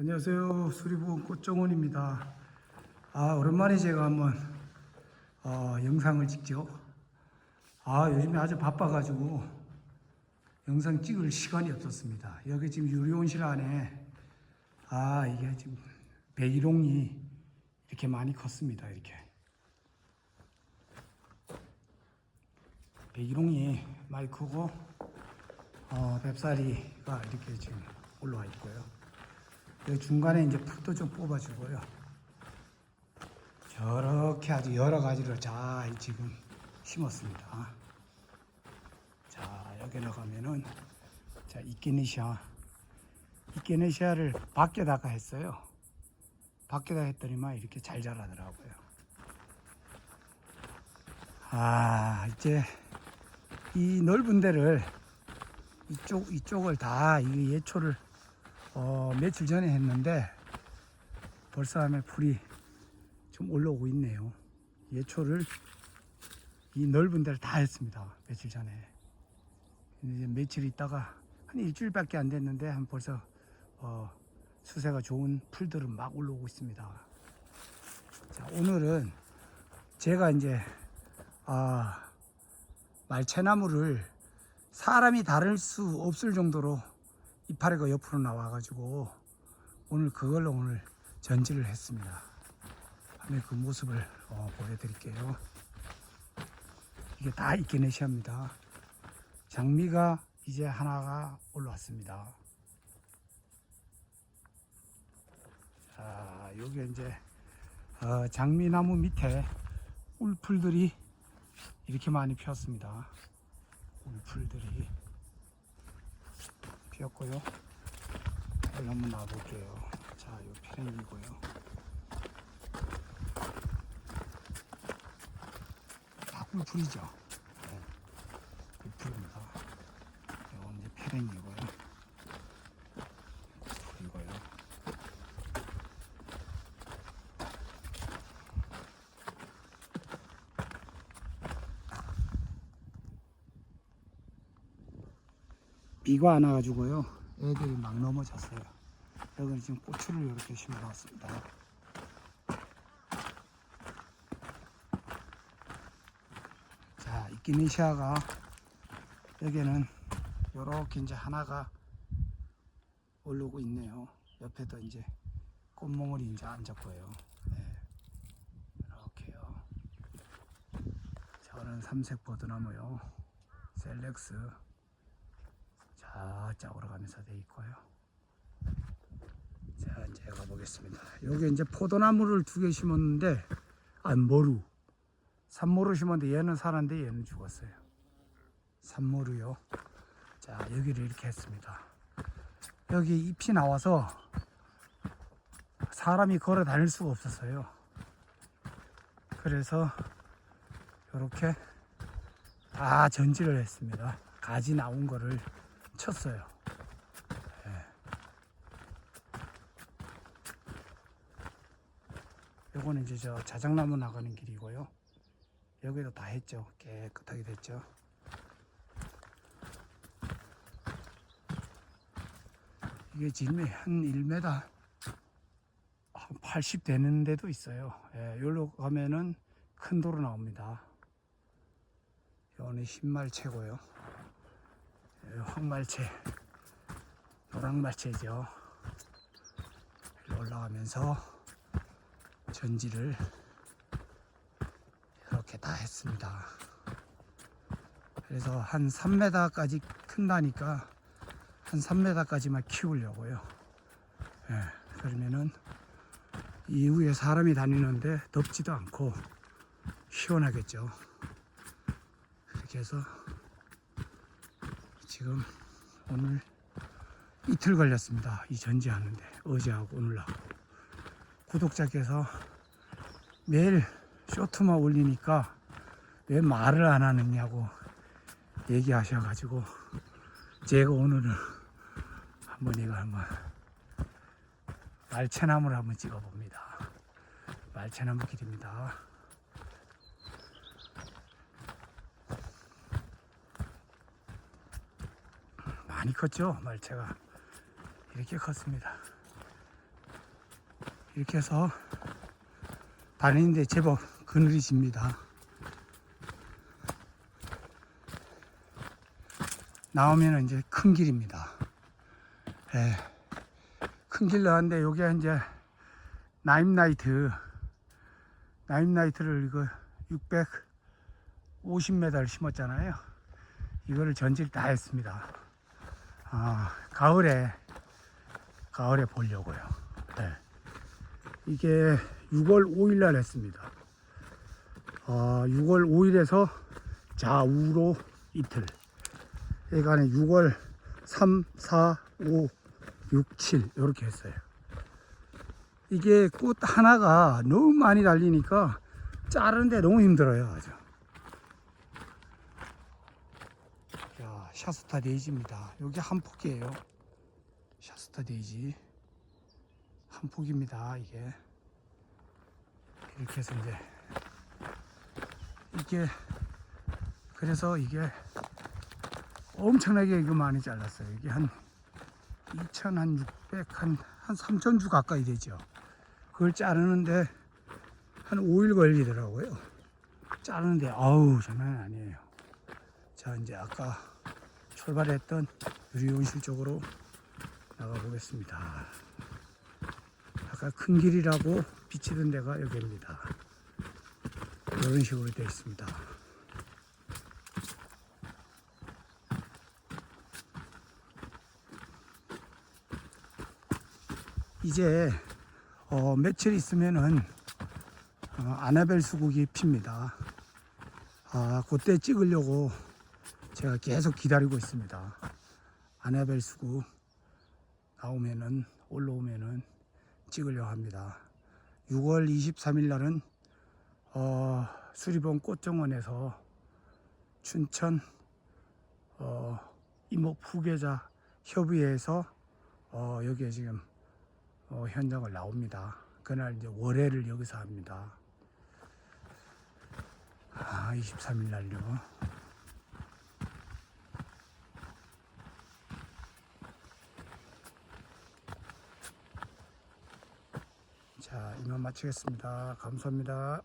안녕하세요. 수리부원 꽃정원입니다. 아, 오랜만에 제가 한번 어, 영상을 찍죠. 아, 요즘에 아주 바빠가지고 영상 찍을 시간이 없었습니다. 여기 지금 유리온실 안에 아, 이게 지금 배기롱이 이렇게 많이 컸습니다. 이렇게. 배기롱이 많이 크고 어, 맵사리가 이렇게 지금 올라와 있고요. 중간에 이제 풀도 좀 뽑아주고요. 저렇게 아주 여러 가지를 잘 지금 심었습니다. 자, 여기 나가면은 자, 이케네시아. 이케네시아를 밖에다가 했어요. 밖에다 했더니만 이렇게 잘 자라더라고요. 아, 이제 이 넓은 데를 이쪽 이쪽을 다 이 예초를 어, 며칠 전에 했는데 벌써 하면 풀이 좀 올라오고 있네요. 예초를 이 넓은 데를 다 했습니다. 며칠 전에. 이제 며칠 있다가 한 일주일밖에 안 됐는데 한 벌써 어, 수세가 좋은 풀들은 막 올라오고 있습니다. 자, 오늘은 제가 이제 아, 말채나무를 사람이 다룰 수 없을 정도로 이파리가 옆으로 나와가지고 오늘 그걸로 오늘 전지를 했습니다. 한번 그 모습을 어, 보여드릴게요. 이게 다 이케네시아입니다. 장미가 이제 하나가 올라왔습니다. 자, 여기 이제 어, 장미나무 밑에 울풀들이 이렇게 많이 피었습니다. 울풀들이 피었고요. 여기 한번 놔볼게요. 자, 요 페랭이고요. 다 울풀이죠. 네. 울풀입니다. 이건 이제. 울풀이고요. 비가 안 와가지고요. 애들이 막 넘어졌어요. 여기는 지금 고추를 이렇게 심어놨습니다. 자, 이끼니시아가 여기는 이렇게 이제 하나가 올라오고 있네요. 옆에도 이제 꽃몽울이 이제 앉았고요. 네. 이렇게요. 저는 삼색 버드나무요. 셀렉스. 저쪽으로 가면서 돼 있고요. 자, 이제 가보겠습니다. 여기 이제 포도나무를 두 개 심었는데, 아, 모루. 산모루 심었는데 얘는 살았는데 얘는 죽었어요. 산모루요. 자, 여기를 이렇게 했습니다. 여기 잎이 나와서 사람이 걸어 다닐 수가 없었어요. 그래서 이렇게 다 전지를 했습니다. 가지 나온 거를 쳤어요. 예. 요거는 이제 저 자작나무 나가는 길이고요. 여기도 다 했죠. 깨끗하게 됐죠. 이게 지금 한 1m 한 80 되는 데도 있어요. 예, 여기로 가면은 큰 도로 나옵니다. 요거는 신말채고요. 황말채, 노랑말채죠. 올라가면서 전지를 이렇게 다 했습니다. 그래서 한 3m까지 큰다니까 한 3m까지만 키우려고요. 예, 그러면은 이후에 사람이 다니는데 덥지도 않고 시원하겠죠. 그렇게 해서 지금 오늘 이틀 걸렸습니다. 이 전지하는데 어제하고 오늘하고 구독자께서 매일 쇼트만 올리니까 왜 말을 안 하느냐고 얘기하셔가지고 제가 오늘은 한번 이거 한번 말채나무를 한번 찍어봅니다. 말채나무 길입니다. 많이 컸죠 말채가 이렇게 컸습니다 이렇게 해서 다니는데 제법 그늘이 집니다. 나오면 이제 큰 길입니다. 예. 큰길 나왔는데 여기에 이제 나임나이트, 나임나이트를 이거 650m를 심었잖아요. 이거를 전질 다 했습니다. 아, 가을에, 가을에 보려고요. 네. 이게 6월 5일 날 했습니다. 아, 6월 5일에서 좌우로 이틀. 그러니까 6월 3, 4, 5, 6, 7 이렇게 했어요. 이게 꽃 하나가 너무 많이 달리니까 자르는데 너무 힘들어요. 아주. 샤스타 데이지입니다. 여기 한 폭이에요. 샤스타 데이지. 한 폭입니다. 이게. 이렇게 해서 이제 이게 그래서 이게 엄청나게 이거 많이 잘랐어요. 이게 한 2천 한 600, 한, 한 3천 주 가까이 되죠. 그걸 자르는데 한 5일 걸리더라고요. 자르는데 아우 장난 아니에요. 자 이제 아까 출발했던 유리온실 쪽으로 나가 보겠습니다. 아까 큰 길이라고 비치던 데가 여기입니다. 이런 식으로 되어 있습니다. 이제 어, 며칠 있으면은 어, 아나벨 수국이 핍니다. 아, 그때 찍으려고 제가 계속 기다리고 있습니다. 아나벨 수국 나오면은 올라오면은 찍으려고 합니다. 6월 23일 날은 어, 수리봉 꽃정원에서 춘천 어, 이목 후계자 협의회에서 어, 여기에 지금 어, 현장을 나옵니다. 그날 이제 월회를 여기서 합니다. 아, 23일 날요. 자, 이만 마치겠습니다. 감사합니다.